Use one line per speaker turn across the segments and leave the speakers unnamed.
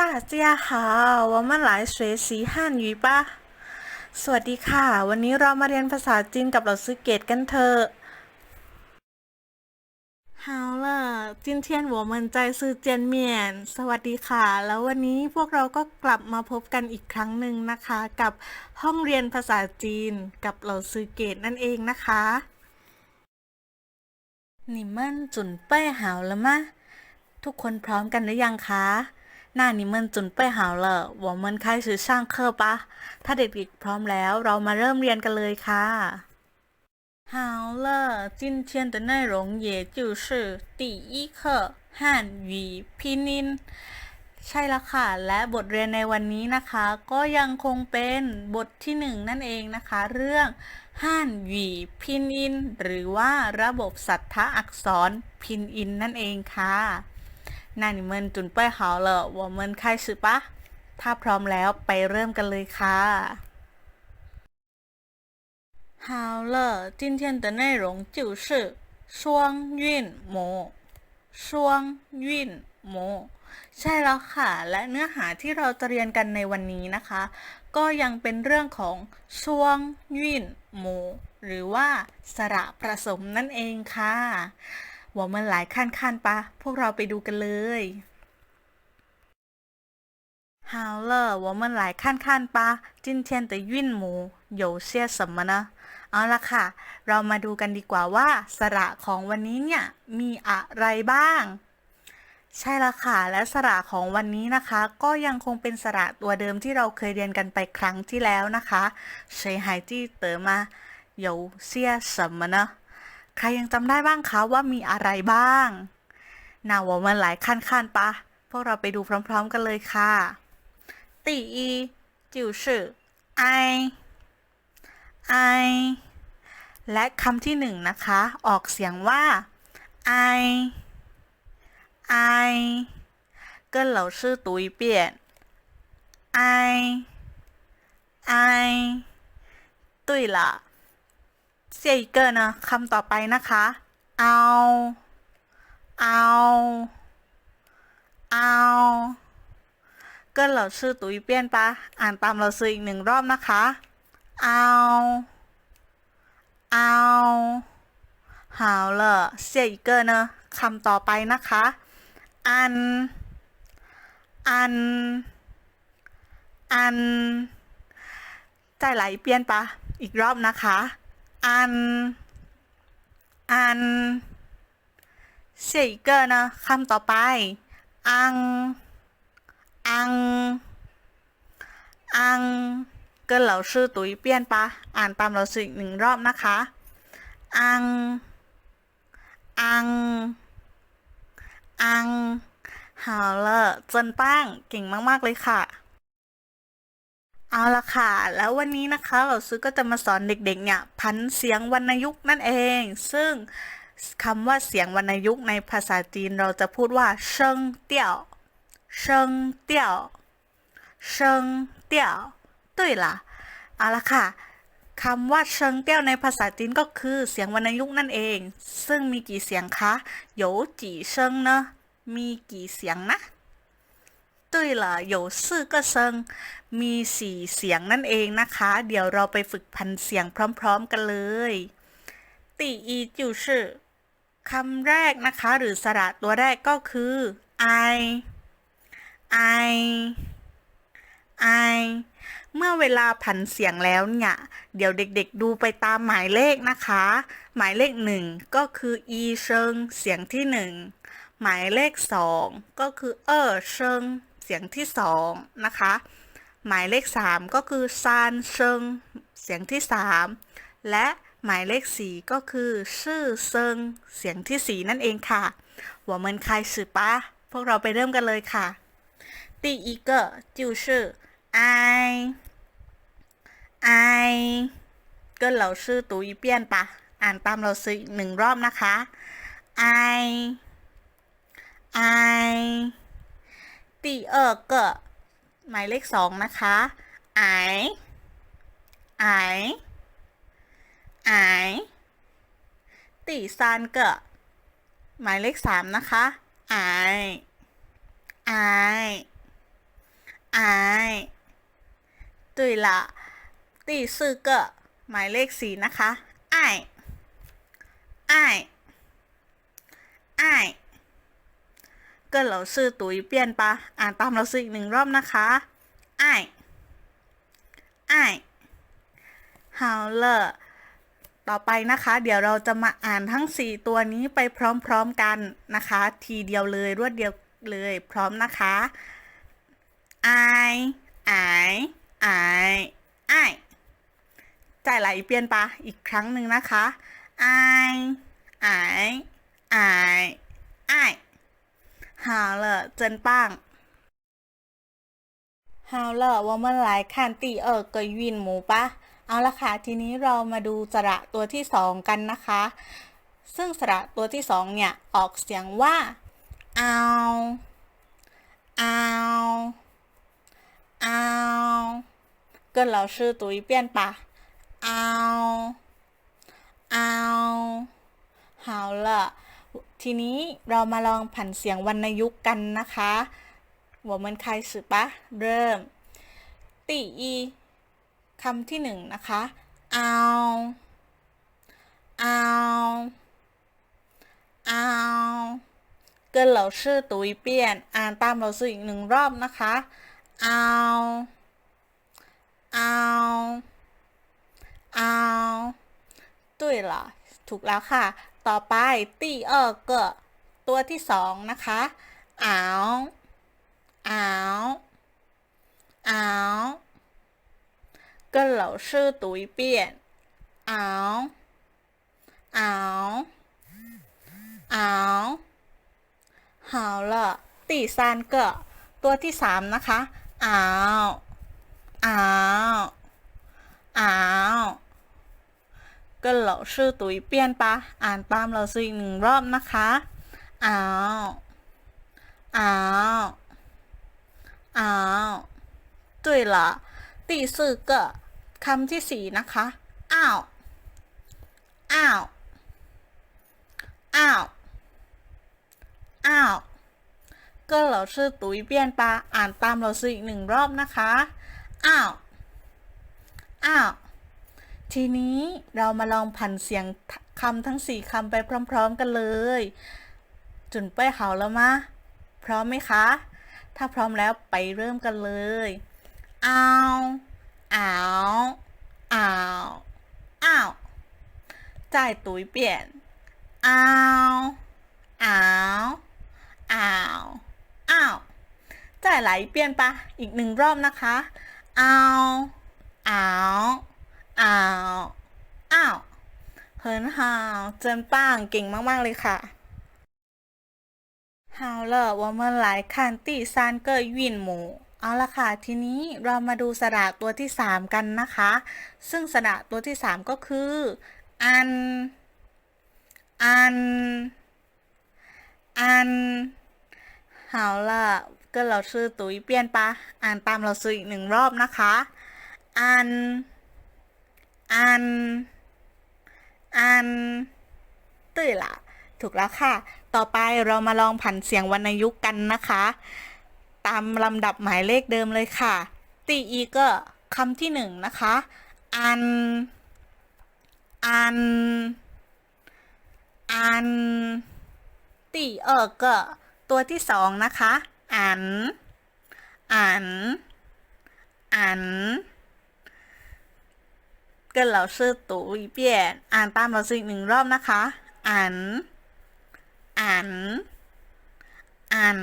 大家好，我们来学习汉语吧。สวัสดีค่ะ วันนี้เรามาเรียนภาษาจีนกับเราซื้อเกตกันเถอะ好了今天我们再次见面สวัสดีค่ะ แล้ววันนี้พวกเราก็กลับมาพบกันอีกครั้งหนึ่งนะคะ กับห้องเรียนภาษาจีนกับเราซื้อเกตนั่นเองนะคะ你们准备好了吗ทุกคนพร้อมกันหรือยังคะ 那你们准备好了我们开始上课吧ถ้าเด็กๆพร้อมแล้วเรามาเริ่มเรียนกันเลยค่ะ好了今天的内容也就是第一课汉语拼音ใช่แล้วค่ะ และบทเรียนในวันนี้นะคะ ก็ยังคงเป็นบทที่หนึ่งนั่นเองนะคะ เรื่องฮั่นหวีพินอิน หรือว่าระบบสัทธอักษรพินอินนั่นเองค่ะ 那你们准备好了我们开始吧ถ้าพร้อมแล้วไปเริ่มกันเลยค่ะ好了今天的内容就是双韵母双韵母ใช่แล้วค่ะ และเนื้อหาที่เราจะเรียนกันในวันนี้นะคะ ก็ยังเป็นเรื่องของช่วงยื่นหมูหรือว่าสระผสมนั่นเองค่ะ 我们来看看吧พวกเราไปดูกันเลย好了我们来看看吧今天的韵母有些什么呢เอาละค่ะ เรามาดูกันดีกว่าว่า สระของวันนี้เนี่ยมีอะไรบ้าง ใช่ละค่ะ และสระของวันนี้นะคะ ก็ยังคงเป็นสระตัวเดิมที่เราเคยเรียนกันไปครั้งที่แล้วนะคะ谁还记得吗有些什么呢 ใครยังจำได้บ้างคะว่ามีอะไรบ้าง那我们来看看吧พวกเราไปดูพร้อมๆกันเลยค่ะ第一就是ไอไอและคำที่หนึ่งนะคะ ออกเสียงว่าไอไอ跟老师读一遍ไอไอ对了 เซียอีกเกินนะคำต่อไปนะคะ เอา เอา เอา เกินเราชื่อตุยเปี้ยนปะอ่านตามเราซื้ออีกหนึ่งรอบนะคะ เอา เอาหาวเสียอีกเกินนะคำต่อไปนะคะ อัน อัน อัน ใจไหลเปลี่ยนปะ อีกรอบนะคะ อัน อัน下一个呢คำต่อไป อัง อัง อัง跟老师读一遍吧อ่านตามเราซื้ออีกหนึ่งรอบนะคะ อัง อัง อัง好了เจินป้างเก่งมาก ๆ เลยค่ะ เอาละค่ะ แล้ววันนี้นะคะ เราซื้อก็จะมาสอนเด็กๆ เนี่ย พันเสียงวรรณยุกต์นั่นเอง ซึ่งคำว่าเสียงวรรณยุกต์ในภาษาจีนเราจะพูดว่าเชิงเตี้ยวเชิงเตี้ยวเชิงเตี้ยว对啦เอาละค่ะคำว่าเชิงเตี้ยวในภาษาจีนก็คือเสียงวรรณยุกต์นั่นเอง ซึ่งมีกี่เสียงคะ有几声呢มีกี่เสียงนะ 对了有四个声มีสี่เสียงนั่นเองนะคะ เดี๋ยวเราไปฝึกพันเสียงพร้อมๆกันเลย第一就是คำแรกนะคะ หรือสระตัวแรกก็คือ I I I เมื่อเวลาผันเสียงแล้วเนี่ย เดี๋ยวเด็กๆดูไปตามหมายเลขนะคะ หมายเลขหนึ่งก็คือ อีเชิงเสียงที่หนึ่ง หมายเลขสองก็คือ เออเชิง เสียงที่สองนะคะ หมายเลขสามก็คือซานเชิงเสียงที่สามและหมายเลขสี่ก็คือชื่อเซิงเสียงที่สี่นั่นเองค่ะ我们开始吧พวกเราไปเริ่มกันเลยค่ะ第一个就是ไอ ไอ跟老师读一遍吧อ่านตามเราซื้ออีกหนึ่งรอบนะคะ ไอ ไอ ตีเออเกะหมายเลขสองนะคะไอไอไอตีซานเกะหมายเลขสามนะคะไอไอไอตุยละตีซื่เกะหมายเลขสี่นะคะไอไอไอ Google เราซื้อตุ๋ยเปลี่ยนปะอ่านตามเราซื้ออีกหนึ่งรอบนะคะไอไอฮาวเลอร์ต่อไปนะคะ เดี๋ยวเราจะมาอ่านทั้ง 4 ตัวนี้ไปพร้อมๆกันนะคะ ทีเดียวเลยรวดเดียวเลยพร้อมนะคะไอไอไอจ่ายไหลเปลี่ยนปะอีกครั้งหนึ่งนะคะไอไอไอไอ 好了真棒好了我们来看第二个韵母吧เอาละค่ะ ทีนี้เรามาดูสระตัวที่สองกันนะคะ ซึ่งสระตัวที่สองเนี่ย ออกเสียงว่าเอาเอาเอา跟老师读一遍吧เอาเอา好了 ทีนี้เรามาลองผันเสียงวรรณยุกต์กันนะคะ我们开始吧เริ่ม第一คำที่หนึ่งนะคะ เอา เอา เอา跟老师读一遍อ่านตามเราซื้ออีกหนึ่งรอบนะคะ เอา เอา เอา对了ถูกแล้วค่ะ ต่อไป第二个ตัวที่สองนะคะ เอา เอา เอา跟老师读一遍เอาเอาเอา好了第三个ตัวที่สามนะคะเอาเอา เอา跟老师读一遍吧อ่านตามเราซื้ออีกหนึ่งรอบนะคะเอาเอาเอา对了第四个คำที่สี่นะคะ อ้าว อ้าว อ้าว อ้าว跟老师读一遍吧อ่านตามเราซื้ออีกหนึ่งรอบนะคะ อ้าว อ้าว ทีนี้เรามาลองผันเสียงคำทั้งสี่คำไปพร้อม ๆ กันเลย จุนเป้ยเขาแล้วมะ พร้อมไหมคะ ถ้าพร้อมแล้วไปเริ่มกันเลยอ้าวอาเอาวอาจ่ายตุ๋ยเปลี่ยนเอาเอาวอาเอาจ่ายไหลเปลี่ยนปะอีกหนึ่งรอบนะคะอ้าวอ้าว อ้าว อ้าวเฮินฮาวเจินป้างเก่งมาก ๆ เลยค่ะฮาวเลอร์วอมเมอร์ไลายคันตีซานเกอร์วินหมูเอาละค่ะ ทีนี้เรามาดูสระตัวที่สามกันนะคะ ซึ่งสระตัวที่สามก็คือ อัน อัน อันเอาละก็เราชื่อตุ๋ยเปลี่ยนปะอ่านตามเราซื้ออีกหนึ่งรอบนะคะ อัน อัน อัน对了ถูกแล้วค่ะ ต่อไปเรามาลองผันเสียงวรรณยุกต์กันนะคะ ตามลำดับหมายเลขเดิมเลยค่ะ ตีอีก็คำที่หนึ่งนะคะ อัน อัน อัน ตีเออก็ตัวที่สองนะคะ อัน อัน อัน 跟老师读一遍อ่านตามเราซื้ออีกหนึ่งรอบนะคะ อัน อัน อัน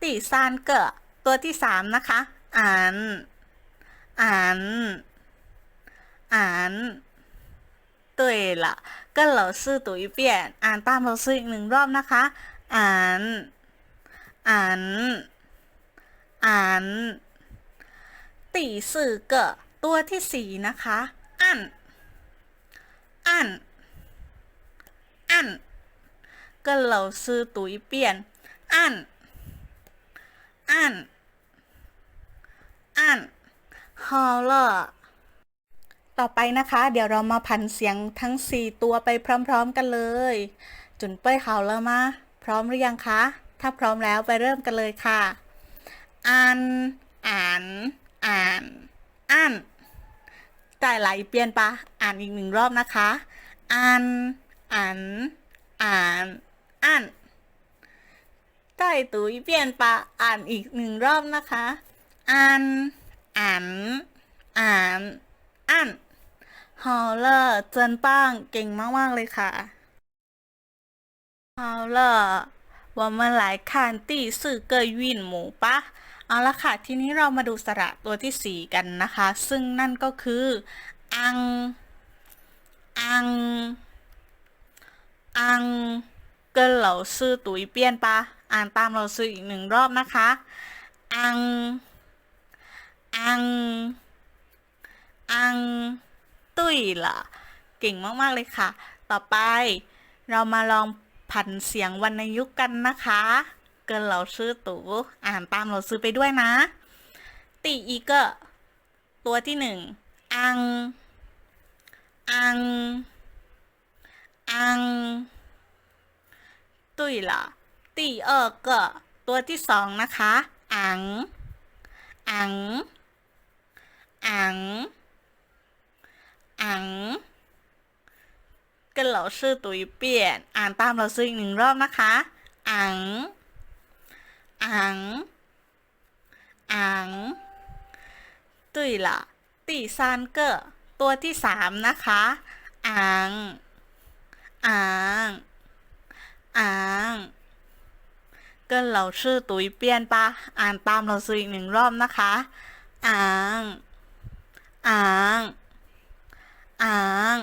ตีซานเกะตัวที่สามนะคะ อัน อัน อัน对了跟老师读一遍อ่านตามเราซื้ออีกหนึ่งรอบนะคะ อัน อัน อันตีสื่อเกะ ตัวที่สี่นะคะ อันอันอั้นก็เราซื้อตุ๋ยเปลี่ยน อันอันอันฮอลล์ต่อไปนะคะ เดี๋ยวเรามาพันเสียงทั้งสี่ตัวไปพร้อมๆกันเลย จุนเป้ยฮาลล์มา พร้อมหรือยังคะ ถ้าพร้อมแล้วไปเริ่มกันเลยค่ะ อันอันอันอัน แต่ไหลเปลี่ยนปะอ่านอีกหนึ่งรอบนะคะอ่านอ่านอ่านอ่านใต้ตุยเปลี่ยนปะอ่านอีกหนึ่งรอบนะคะอ่านอ่านอ่านอ่านฮอลเลอร์เจนป้างเก่งมากๆเลยค่ะฮอลเลอร์ว่ามันหลายคันตีสื่อเกยวินหมูปะ เอาละค่ะ ทีนี้เรามาดูสระตัวที่ 4 กันนะคะ ซึ่งนั่นก็คือ อัง อัง อัง เกินเหล่าซื่อตุยเปียนปะอ่านตามเราซื้ออีกหนึ่งรอบนะคะ อัง อัง อัง ตุ้ยล่ะ เก่งมาก ๆ เลยค่ะ ต่อไปเรามาลองผันเสียงวรรณยุกต์กันนะคะ เกินเราซื้อตูอ่านตามเราซื้อไปด้วยนะ ตีอีกตัวที่หนึ่ง อัง อัง อัง ตุ้ยล่ะตีเออก็ตัวที่สองนะคะ อัง อัง อัง อัง跟老师读一遍อ่านตามเราซื้ออีกหนึ่งรอบนะคะ อัง อัง อังตุ้ยละตีซานเกอร์ตัวที่สามนะคะอังอังอังเกินเราชื่อตุยเปียนปะอ่านตามเราซีกหนึ่งรอบนะคะอังอังอัง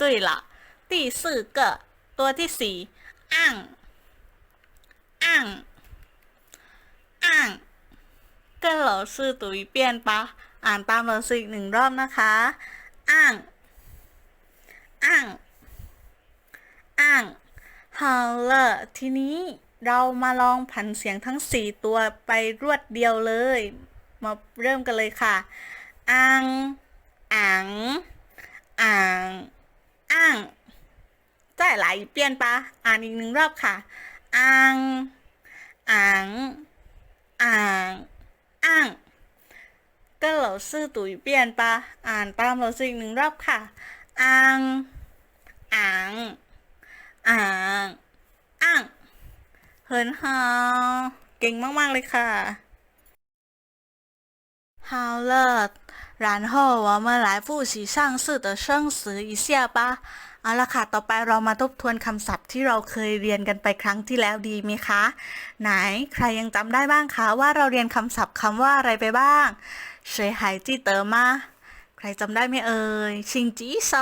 ตุ้ยละตีสื่เกอตัวที่สี่อังอัง อัง跟老师读一遍吧อ่านตามเราซื้ออีกหนึ่งรอบนะคะอังอังอัง好了ทีนี้เรามาลองผันเสียงทั้งสี่ตัวไปรวดเดียวเลย มาเริ่มกันเลยค่ะอังอัง อ่างอ่าง再来一遍吧อ่านอีกหนึ่งรอบค่ะอ่างอ่าง อ่างอ่าง跟老师读一遍吧อ่านตามเราซื้ออีกหนึ่งรอบค่ะอ่างอ่างอ่างอ่างเฮินฮาวเก่งมาก ๆ เลยค่ะ 好了，然后我们来复习上次的生词一下吧 เอาละค่ะ ต่อไปเรามาทบทวนคำศัพท์ที่เราเคยเรียนกันไปครั้งที่แล้วดีไหมคะ ไหนใครยังจำได้บ้างคะว่าเราเรียนคำศัพท์คำว่าอะไรไปบ้าง谁还记得吗ใครจำได้ไหมเอ่ยชิงจีโซ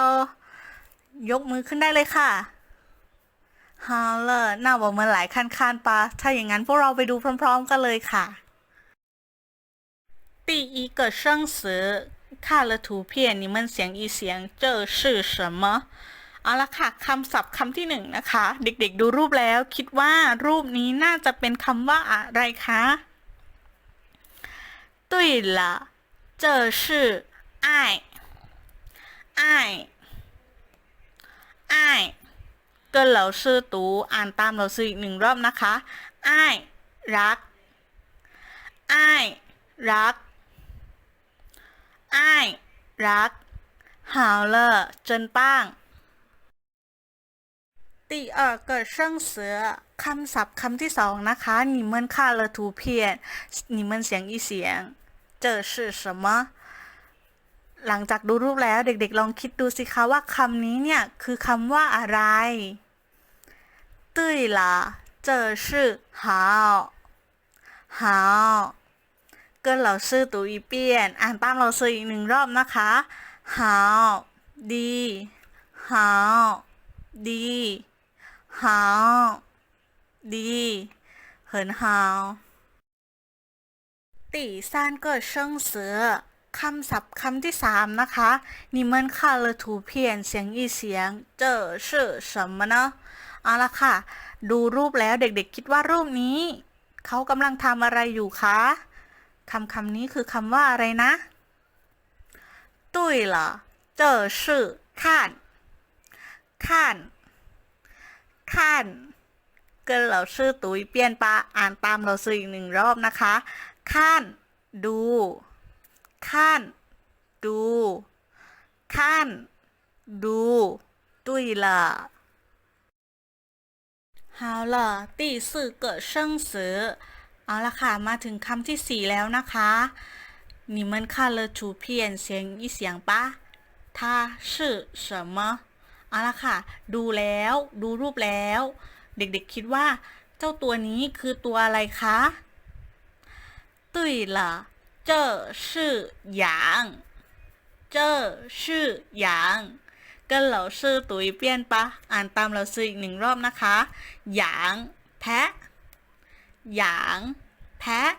ยกมือขึ้นได้เลยค่ะ好了那我们来看看吧ถ้าอย่างนั้นพวกเราไปดูพร้อม ๆ กันเลยค่ะ 第一个生词，看了图片，你们想一想，这是什么？ เอาละค่ะคำศัพท์คำที่หนึ่งนะคะ เด็กๆดูรูปแล้วคิดว่ารูปนี้น่าจะเป็นคำว่าอะไรคะ对了这是爱爱爱跟老师读อ่านตามเราซื้ออีกหนึ่งรอบนะคะอ้ายรักอ้ายรักอ้ายรัก好了真棒 第二个生词คำศัพท์คำที่สองนะคะ你们看了图片你们想一想这是什么หลังจากดูรูปแล้วเด็กๆ ลองคิดดูสิคะว่าคำนี้เนี่ย คือคำว่าอะไร对了这是好好跟老师读一遍อ่านตามเราซื้ออีกหนึ่งรอบนะคะ好ดี好ดี 好ดี很好第三个生词คำศัพท์คำที่สามนะคะนี่มันค่าเลถูเพียนเสียงอีเสียง เจอชื่อ什么呢เอาละค่ะ ดูรูปแล้วเด็กๆคิดว่ารูปนี้ เขากำลังทำอะไรอยู่คะคำคำนี้คือคำว่าอะไรนะตุ้ยเหจอชื่อข้นข้น ยเปลี่ยนปะอ่านตามเราซื้ออีกหนึ่งรอบนะคะข้านดูข้านดูข้านดู对了好了第四个生词เอาละค่ะ มาถึงคำที่สี่แล้วนะคะ你们看了图片先一想吧它是什么 เอาละค่ะ ดูแล้ว ดูรูปแล้ว เด็กๆคิดว่า เจ้าตัวนี้คือตัวอะไรคะ对了这是羊这是羊跟老师读一遍吧อ่านตามเราซื้ออีกหนึ่งรอบนะคะหยางแพะหยางแพะ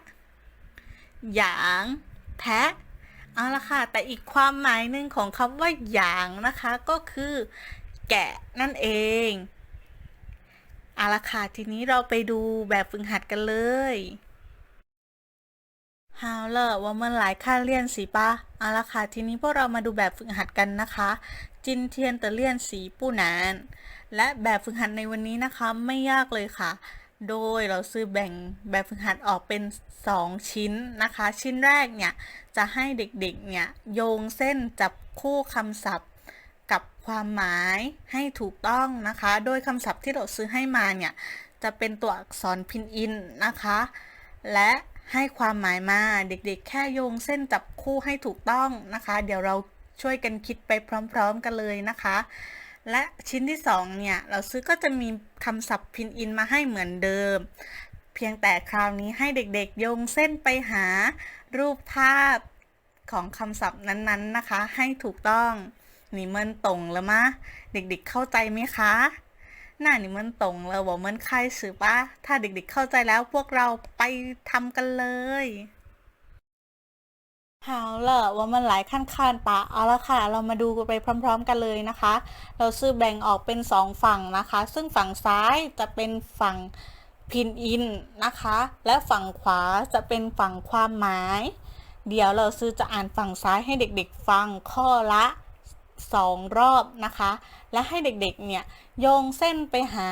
หยางแพะเอาละค่ะ แต่อีกความหมายหนึ่งของคำว่าหยางนะคะก็คือ แกะนั่นเองเอาละค่ะทีนี้เราไปดูแบบฝึกหัดกันเลยฮาวเลอร์ว่ามันหลายค่าเลี่ยนสีปะเอาละค่ะทีนี้พวกเรามาดูแบบฝึกหัดกันนะคะ จินเทียนตะเลี่ยนสีปู้นาน และแบบฝึกหัดในวันนี้นะคะไม่ยากเลยค่ะ โดยเราซื้อแบ่งแบบฝึกหัดออกเป็น 2 ชิ้นนะคะ ชิ้นแรกเนี่ยจะให้เด็กๆเนี่ยโยงเส้นจับคู่คำศัพท์ ความหมายให้ถูกต้องนะคะ โดยคำศัพท์ที่เราซื้อให้มาเนี่ย จะเป็นตัวอักษรพินอินนะคะ และให้ความหมายมาเด็กๆ แค่โยงเส้นจับคู่ให้ถูกต้องนะคะ เดี๋ยวเราช่วยกันคิดไปพร้อมๆกันเลยนะคะ และชิ้นที่สองเนี่ย เราซื้อก็จะมีคำศัพท์พินอินมาให้เหมือนเดิม เพียงแต่คราวนี้ให้เด็กๆ โยงเส้นไปหารูปภาพของคำศัพท์นั้นๆนะคะ ให้ถูกต้อง นี่มันตรงแล้วมะ เด็กๆเข้าใจไหมคะน่านี่มันตรงแล้วบอกมันใครสือปะถ้าเด็กๆเข้าใจแล้วพวกเราไปทำกันเลย好了ว่ามันหลายขั้นขั้นปะเอาละค่ะ เรามาดูกันไปพร้อม ๆ กันเลยนะคะ เราซื้อแบ่งออกเป็นสองฝั่งนะคะ ซึ่งฝั่งซ้ายจะเป็นฝั่งพินอินนะคะ และฝั่งขวาจะเป็นฝั่งความหมาย เดี๋ยวเราซื้อจะอ่านฝั่งซ้ายให้เด็กๆฟังข้อละ 2 รอบนะคะ และให้เด็กๆเนี่ยโยงเส้นไปหา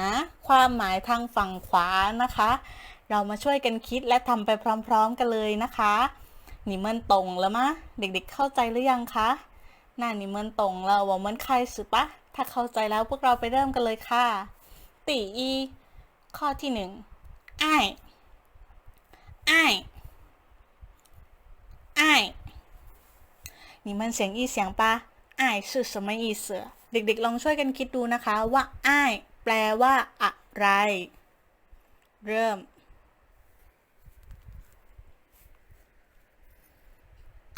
ความหมายทางฝั่งขวานะคะ เรามาช่วยกันคิดและทำไปพร้อมๆกันเลยนะคะนี่มันตรงแล้วมะเด็กๆเข้าใจหรือยังคะน่านี่มันตรงแล้วว่ามันใครสุดปะถ้าเข้าใจแล้วพวกเราไปเริ่มกันเลยค่ะ ตีอีข้อที่หนึ่งอ้าอ้ไอ้นี่มันเสียงอีเสียงปะ 一想吧爱是什么意思เด็กๆ ลองช่วยกันคิดดูนะคะ ว่าอ้ายแปลว่าอะไร เริ่ม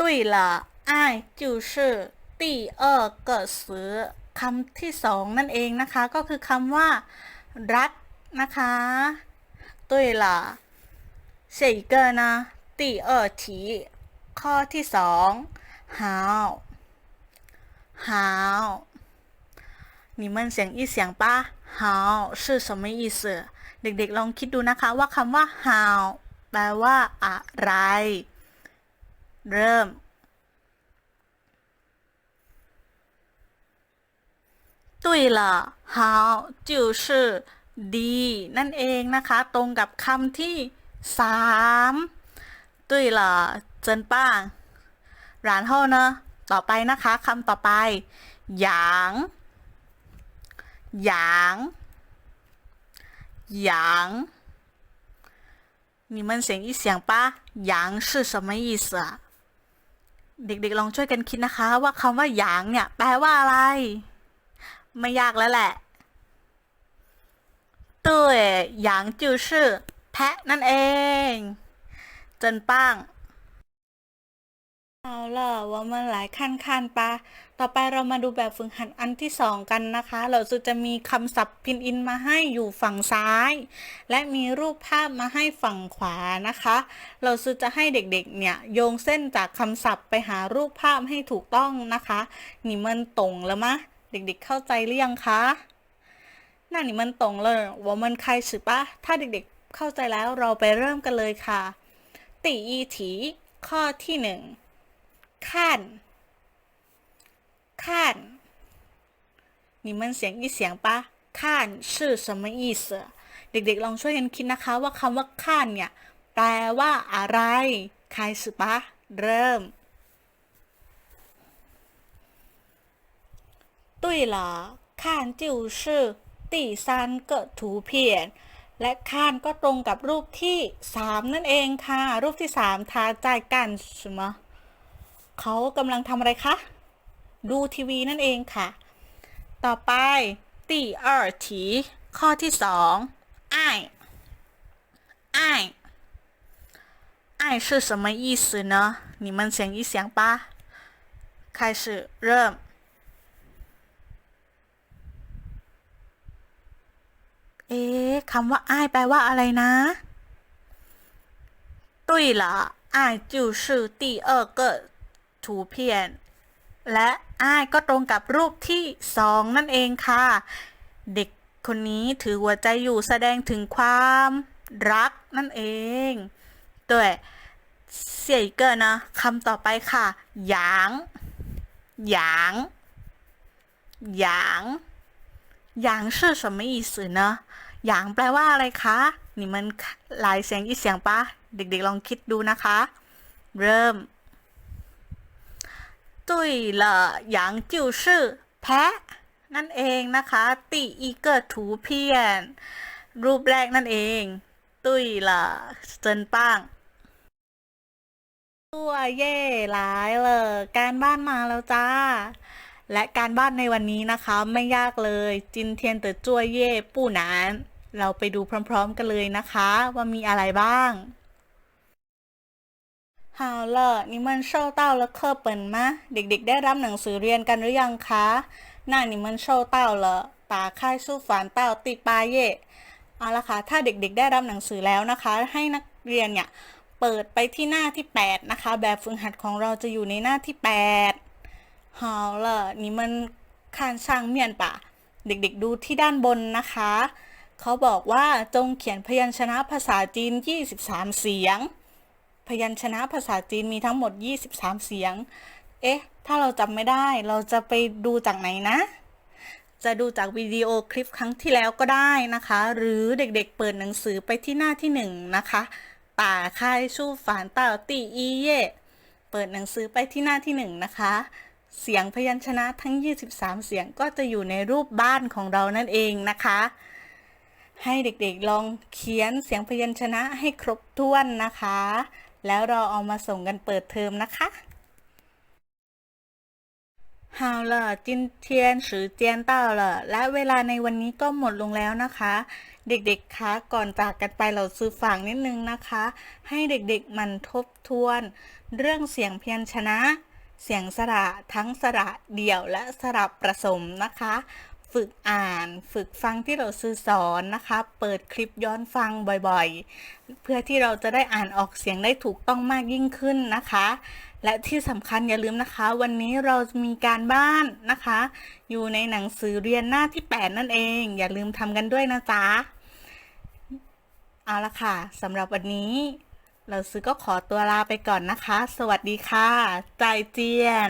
对了爱就是第二个词คำที่สองนั่นเองนะคะ ก็คือคำว่า รักนะคะ对了下一个呢第二题ข้อที่สอง好 好你们想一想吧好是什么意思เด็กๆ ลองคิดดูนะคะว่าคำว่า好แปลว่าอะไร เริ่ม 对了好就是ดีนั่นเองนะคะ ตรงกับคำที่สาม对了真棒然后呢 ต่อไปนะคะคำต่อไปหยางหยางหยาง你们想一想吧羊是什么意思啊เด็กๆ ลองช่วยกันคิดนะคะ ว่าคำว่าหยางเนี่ย แปลว่าอะไร ไม่ยากแล้วแหละ对羊就是แพะนั่นเองเจินป้าง เอาล่ะว่ามันหลายขั้นขั้นปะต่อไปเรามาดูแบบฝึกหัดอันที่สองกันนะคะ เราจะมีคำศัพท์พินอินมาให้อยู่ฝั่งซ้าย และมีรูปภาพมาให้ฝั่งขวานะคะ เราจะให้เด็กๆเนี่ยโยงเส้นจากคำศัพท์ไปหารูปภาพให้ถูกต้องนะคะนี่มันตรงแล้วมะเด็กๆเข้าใจหรือยังคะน่านี่มันตรงเลยว่ามันใครสือปะถ้าเด็กๆเข้าใจแล้วเราไปเริ่มกันเลยค่ะตีอีถีข้อที่หนึ่ง 看看你们想一想吧看是什么意思 เด็กๆ ลองช่วยกันคิดนะคะ ว่าคำว่าข้านเนี่ย แปลว่าอะไรใครสุปะ เริ่ม 对了，看就是第三个图片และข้านก็ตรงกับรูปที่สามนั่นเองค่ะ รูปที่สามทาใจกันใช่ไหม เขากำลังทำอะไรคะ ดูทีวีนั่นเองค่ะ ต่อไป第二题ข้อที่สอง爱爱爱是什么意思呢你们想一想吧开始เริ่ม เอ๊ะคำว่าอ้ายแปลว่าอะไรนะ对了爱就是第二个 图片และอ้ายก็ตรงกับรูปที่สองนั่นเองค่ะ เด็กคนนี้ถือหัวใจอยู่แสดงถึงความรักนั่นเองด้วยเสียอีกเกินนะคำต่อไปค่ะหยางหยางหยางหยาง是什么意思呢หยางแปลว่าอะไรคะนี่มันหลายเสียงอีเสียงปะเด็กๆลองคิดดูนะคะ เริ่ม 对了羊就是แพะนั่นเองนะคะตีอีเกิดถูเพียน รูปแรกนั่นเองตุ้ยละเจินป้างตัวเย่หลายเลยการบ้านมาแล้วจ้า และการบ้านในวันนี้นะคะ ไม่ยากเลย จินเทียนเตอจ้วยเย่ปู่หนาน เราไปดูพร้อมๆกันเลยนะคะ ว่ามีอะไรบ้าง ฮาวเล่ะนี่มันโชว์เต้าแล้วเคอเปิลมะ เด็กๆ ได้รับหนังสือเรียนกันหรือยังคะหน้านี่มันโชว์เต้าเหรอตาค่ายสู้ฝันเต้าติปาเย่เอาละค่ะ ถ้าเด็กๆ ได้รับหนังสือแล้วนะคะ ให้นักเรียนเนี่ย เปิดไปที่หน้าที่ 8 นะคะ แบบฝึกหัดของเราจะอยู่ในหน้าที่8เอาล่ะนี่มันคานช่างเมียนปะเด็กๆ ดูที่ด้านบนนะคะ เขาบอกว่าจงเขียนพยัญชนะภาษาจีน 23 เสียง พยัญชนะภาษาจีนมีทั้งหมด 23 เสียง เอ๊ะ ถ้าเราจำไม่ได้ เราจะไปดูจากไหนนะ จะดูจากวิดีโอคลิปครั้งที่แล้วก็ได้นะคะ หรือเด็กๆเปิดหนังสือไปที่หน้าที่หนึ่งนะคะ ป่าค่ายชู่ฝานเต่าตีอีเย่เปิดหนังสือไปที่หน้าที่หนึ่งนะคะ เสียงพยัญชนะทั้ง 23 เสียงก็จะอยู่ในรูปบ้านของเรานั่นเองนะคะให้เด็กๆลองเขียนเสียงพยัญชนะให้ครบถ้วนนะคะ แล้วเราเอามาส่งกันเปิดเทอมนะคะ好了今天时间到了และเวลาในวันนี้ก็หมดลงแล้วนะคะ เด็กๆ คะ ก่อนจากกันไปเราซื้อฝากนิดนึงนะคะ ให้เด็กๆ มันทบทวน เรื่องเสียงพยัญชนะ เสียงสระทั้งสระเดี่ยวและสระประสมนะคะ ฝึกอ่าน ฝึกฟังที่เราซื้อสอนนะคะ เปิดคลิปย้อนฟังบ่อยๆ เพื่อที่เราจะได้อ่านออกเสียงได้ถูกต้องมากยิ่งขึ้นนะคะ และที่สำคัญอย่าลืมนะคะ วันนี้เรามีการบ้านนะคะ อยู่ในหนังสือเรียนหน้าที่ 8 นั่นเอง อย่าลืมทำกันด้วยนะจ๊ะ เอาละค่ะสำหรับวันนี้ เราซื้อก็ขอตัวลาไปก่อนนะคะ สวัสดีค่ะ ใจเจียน